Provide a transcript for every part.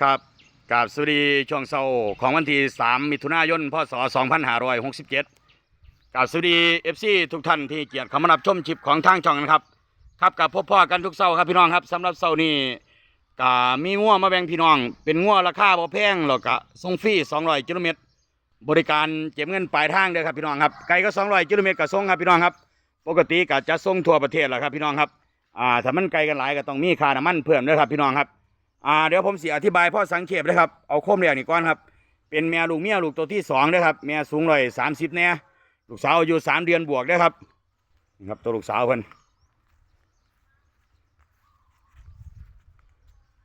ครับกราบสวัสดีช่วงเช้าของวันที่ 3 มิถุนายน พศ 2567กราบสวัสดี FC ทุกท่านที่เกียรติเข้ามารับชมชิปของทางช่องนะครับ ครับกับพบพ่อกันทุกเช้าครับพี่น้องครับสำหรับเช้านี้ก็มีงัวมาแบ่งพี่น้อง เป็นงัวราคาบ่แพงแล้วก็ส่งฟรี200กิโลเมตร บริการเก็บเงินปลายทางเด้อครับพี่น้องครับไกลก็ 200กิโลเมตรก็ส่งครับพี่น้องครับ ปกติก็จะส่งทั่วประเทศแหละครับพี่น้องครับอ่าถ้ามันไกลกันหลายก็ต้องมีค่าน้ำมันเพิ่มเด้อครับพี่น้องครับ อ่าเดี๋ยวผมสิอธิบายพ่อสังเขปนะครับเอาโคมแรกนี่ก่อนครับ เป็นแม่ลูกเมียลูกตัวที่สองเด้อครับแม่สูงร้อยสามสิบแน่ลูกสาวอายุสามเดือนบวกเด้อครับนี่ครับตัวลูกสาวเพิ่น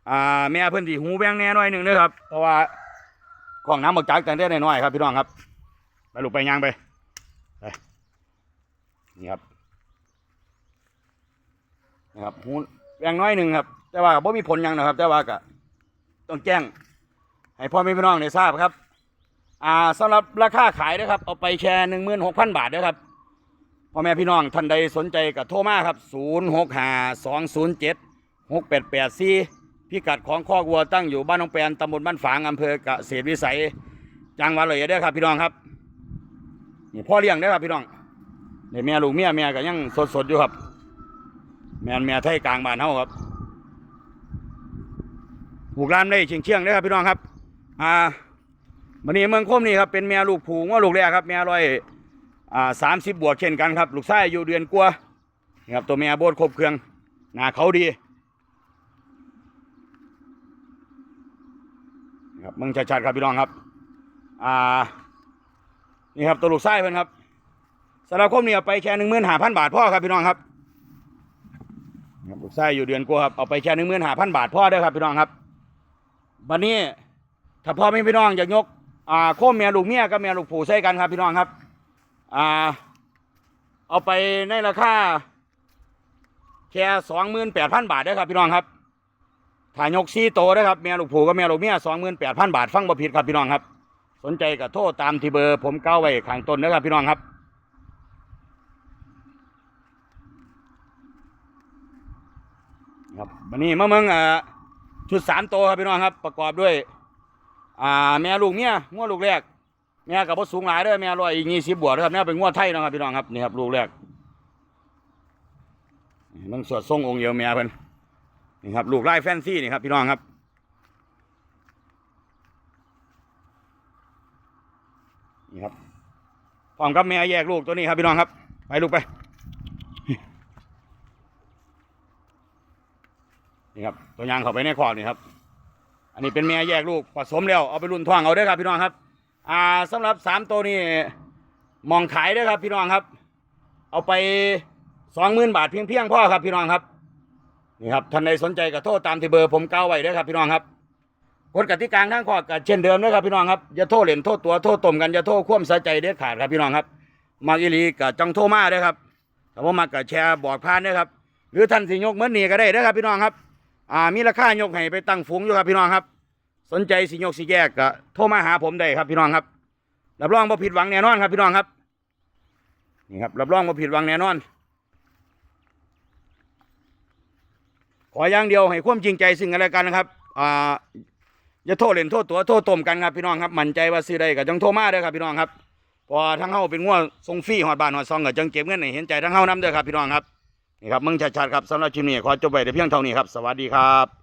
อ่าแม่เพิ่นสีหูแบงแน่น่อยหนึ่งเด้อครับเพราะว่าของน้ำบกจักแต่ได้น้อยครับพี่น้องครับไปลูกไปย่างไปไปนี่ครับนะครับหูแบงน้อยหนึ่งครับ แต่ว่าบ่มีผลยังนะครับ แต่ว่าก็ต้องแจ้ง ให้พ่อแม่พี่น้องได้ทราบครับ อ่าสำหรับราคาขายนะครับ เอาไปแชร์หนึ่งหมื่นหกพันบาทนะครับพ่อแม่พี่น้องท่านใดสนใจก็โทรมาครับศูนย์หกห้าสองศูนย์เจ็ดหกแปดแปดสี่พิกัดของข้อกวัวตั้งอยู่บ้านหนองแปนตำบลบ้านฝางอำเภอเกษตรวิสัยจังหวัดเลยเด้อครับ พี่น้องครับนี่พ่อเลี้ยงเด้ครับพี่น้องนี่แม่ลูกเมียเมียก็ยังสดๆอยู่ครับ แม่แม่ไทยกลางบ้านเฮาครับ ผูกร้านได้เชียงเชียงๆเลยครับพี่น้องครับ อ่าวันนี้เมืองคมนี่ครับเป็นแม่ลูกผูงว่าลูกแรกครับแม่ร้อยอ่าสามสิบบวกเช่นกันครับลูกไส้อยู่เดือนกว่านี่ครับตัวแม่โบดครบเครื่องหน้าเขาดีนะครับเมืองชัดๆครับพี่น้องครับ อ่านี่ครับตัวลูกไส้เพิ่อนครับสารบคมนี่เอาไปแค่หนึ่งหมื่นห้าพันบาทพ่อครับพี่น้องครับลูกไส้อยู่เดือนกว่าครับเอาไปแค่หนึ่งหมื่นห้าพันบาทพ่อเด้ครับพี่น้องครับ วันนี้ ถ้าพ่อไม่พี่น้องอยากยกอ่าโค้มเมียลูกเมียกับเมียลูกผู้ใส่กันครับพี่น้องครับอ่าเอาไปในราคาแค่สองหมื่นแปดพันบาทเด้ครับพี่น้องครับถ้ายยกซีโตเด้ครับเมียลูกผู้กับเมียลูกเมียสองหมื่นแปดพันบาทฟังบ่ผิดครับพี่น้องครับ สนใจก็โทรตามที่เบอร์ผมเก้าไว้ข้างต้นเด้อครับพี่น้องครับครับวันนี้มาเมืองอ่า ชุดสามโตวครับพี่น้องครับ ประกอบด้วย อ่า แม่ลูกเมียงวดลูกแรกแม่กับพ่สูงหลายเด้อแม่ร้อยยี่สิบบวกครับแม่เป็นงวดไทยนะครับพี่น้องครับนี่ครับลูกแรกมันสวดทรงองค์เดียวแม่เพิ่นนี่ครับลูกไล่แฟนซี่นี่ครับพี่น้องครับนี่ครับพร้อมกับแม่แยกลูกตัวนี้ครับพี่น้องครับ ไปลูกไป นี่ครับตัวยางเข้าไปในคอกนี่ครับ อันนี้เป็นแม่แยกลูกผสมแล้วเอาไปรุ่นท้องเอาเด้ครับพี่น้องครับ อ่าสำหรับสามตัวนี้มองขายเด้ครับพี่น้องครับ เอาไปสองหมื่นบาทเพียงเพียงๆพ่อครับพี่น้องครับนี่ครับท่านใดสนใจก็โทษตามที่เบอร์ผมเก้าไว้เด้ครับพี่น้องครับกฎกติกาทั้งข้อก็เช่นเดิมนะครับพี่น้องครับอย่าโทษเหรียญโทษตัวโทษตมกันอย่าโทษคว่ำสะใจเด็ดขาดครับพี่น้องครับมากอีหลีก็จังโทมาเด้ครับแต่ว่ามาก็แชร์บอกผ่านเด้ครับ หรือท่านสิยกเมือนนี่ก็ได้เด้อครับพี่น้องครับ อ่ามีราคายกให้ไปตั้งฝูงอยู่ครับพี่น้องครับ สนใจสิยกสิแยกก็โทรมาหาผมได้ครับพี่น้องครับรับรองบ่ผิดหวังแน่นอนครับพี่น้องครับนี่ครับรับรองบ่ผิดหวังแน่นอน ขออย่างเดียวให้ความจริงใจซึ่งกันและกันนะครับอ่าอย่าโทษเล่นโทษตัวโทษตมกันครับพี่น้องครับมั่นใจว่าซื้อได้ก็จังโทรมาเด้อครับพี่น้องครับพอทั้งเฮาเป็นงัวทรงฟรีฮอดบ้านฮอดซองก็จังเก็บเงินให้เห็นใจทั้งเฮานำเด้อครับพี่น้องครับ นี่ครับมึงชัดๆครับสำหรับชิมนี้ขอจบไปแต่เพียงเท่านี้ครับ สวัสดีครับ